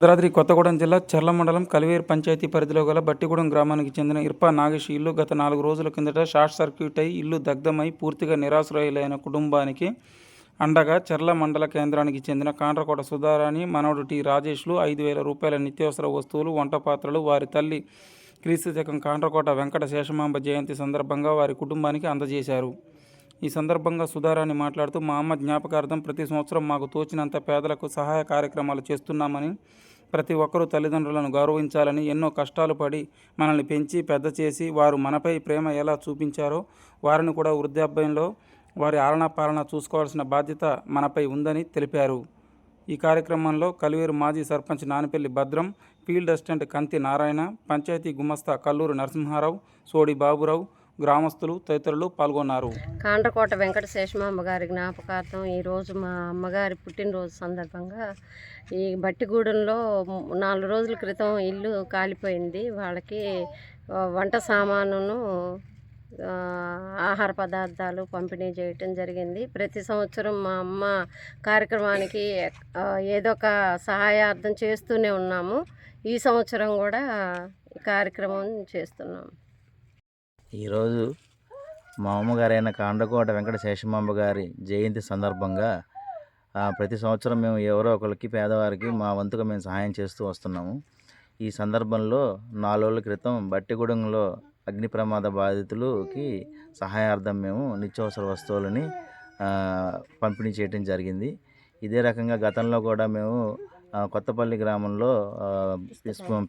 భద్రాద్రి కొత్తగూడెం జిల్లా చర్ల మండలం కలివేరు పంచాయతీ పరిధిలో గల బట్టిగూడెం గ్రామానికి చెందిన ఇర్పా నాగేష్ ఇల్లు గత నాలుగు రోజుల కిందట షార్ట్ సర్క్యూట్ అయి ఇల్లు దగ్ధమై పూర్తిగా నిరాశ్రయులైన కుటుంబానికి అండగా చర్ల మండల కేంద్రానికి చెందిన కాండ్రకోట సుధారాణి మనవడు టి రాజేష్లు ఐదు వేల రూపాయల నిత్యావసర వస్తువులు వంట పాత్రలు వారి తల్లి క్రీస్తు శకం కాండ్రకోట వెంకట శేషమాంబ జయంతి సందర్భంగా వారి కుటుంబానికి అందజేశారు. ఈ సందర్భంగా సుధారాణి మాట్లాడుతూ మా అమ్మ జ్ఞాపకార్థం ప్రతి సంవత్సరం మాకు తోచినంత పేదలకు సహాయ కార్యక్రమాలు చేస్తున్నామని ప్రతి ఒక్కరూ తల్లిదండ్రులను గౌరవించాలని ఎన్నో కష్టాలు పడి మనల్ని పెంచి పెద్ద చేసి వారు మనపై ప్రేమ ఎలా చూపించారో వారిని కూడా వృద్ధాప్యంలో వారి ఆలనా పాలన చూసుకోవాల్సిన బాధ్యత మనపై ఉందని తెలిపారు. ఈ కార్యక్రమంలో కలివేరు మాజీ సర్పంచ్ నానిపల్లి భద్రం ఫీల్డ్ అసిస్టెంట్ కంతి నారాయణ పంచాయతీ గుమస్తా కల్లూరు నరసింహారావు సోడి బాబురావు గ్రామస్తులు తదితరులు పాల్గొన్నారు. కాండ్రకోట వెంకట శేషమాంబ గారి జ్ఞాపకార్థం ఈరోజు మా అమ్మగారి పుట్టినరోజు సందర్భంగా ఈ బట్టిగూడెంలో నాలుగు రోజుల క్రితం ఇల్లు కాలిపోయింది. వాళ్ళకి వంట సామానును ఆహార పదార్థాలు పంపిణీ చేయటం జరిగింది. ప్రతి సంవత్సరం మా అమ్మ కార్యక్రమానికి ఏదో ఒక సహాయార్థం చేస్తూనే ఉన్నాము. ఈ సంవత్సరం కూడా కార్యక్రమం చేస్తున్నాము. ఈరోజు మా అమ్మగారైన కాండకోట వెంకట శేషమాంబ గారి జయంతి సందర్భంగా ప్రతి సంవత్సరం మేము ఎవరో ఒకరికి పేదవారికి మా వంతుగా మేము సహాయం చేస్తూ వస్తున్నాము. ఈ సందర్భంలో నాలుగు క్రితం బట్టిగూడెంలో అగ్ని ప్రమాద బాధితులకి సహాయార్థం మేము నిత్యావసర వస్తువులని పంపిణీ చేయడం జరిగింది. ఇదే రకంగా గతంలో కూడా మేము కొత్తపల్లి గ్రామంలో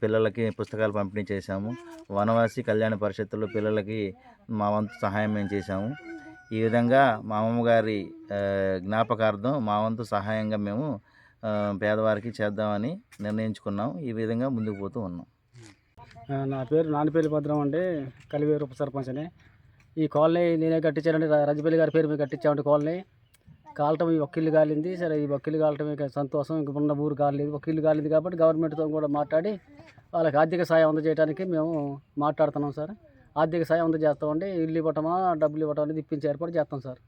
పిల్లలకి పుస్తకాలు పంపిణీ చేశాము. వనవాసి కళ్యాణ పరిషత్తులో పిల్లలకి మా వంతు సహాయం మేము చేశాము. ఈ విధంగా మా అమ్మగారి జ్ఞాపకార్థం మా వంతు సహాయంగా మేము పేదవారికి చేద్దామని నిర్ణయించుకున్నాం ఈ విధంగా ముందుకు పోతూ ఉన్నాం. నా పేరు నానిపల్లి భద్రం అండి. కలివేరు ఉప సర్పంచ్ అని. ఈ కాలనీ నేనే కట్టించానండి. రజపల్లి గారి పేరు మీద కట్టించామండి కాలనీ. కాలటం ఈ ఒక్కిల్లు కాలింది. సరే ఈ ఒక్కిల్లు కాలటం ఇక సంతోషం ఇంక ఉన్న ఊరు కాలేదు. ఒక్కిల్లు కాలింది కాబట్టి గవర్నమెంట్తో కూడా మాట్లాడి వాళ్ళకి ఆర్థిక సాయం అందజేయడానికి మేము మాట్లాడుతున్నాం సార్. ఆర్థిక సాయం అందజేస్తామండి. ఇల్లు ఇవ్వటమా డబ్బులు ఇవ్వటం అనేది ఇప్పించే ఏర్పాటు చేస్తాం సార్.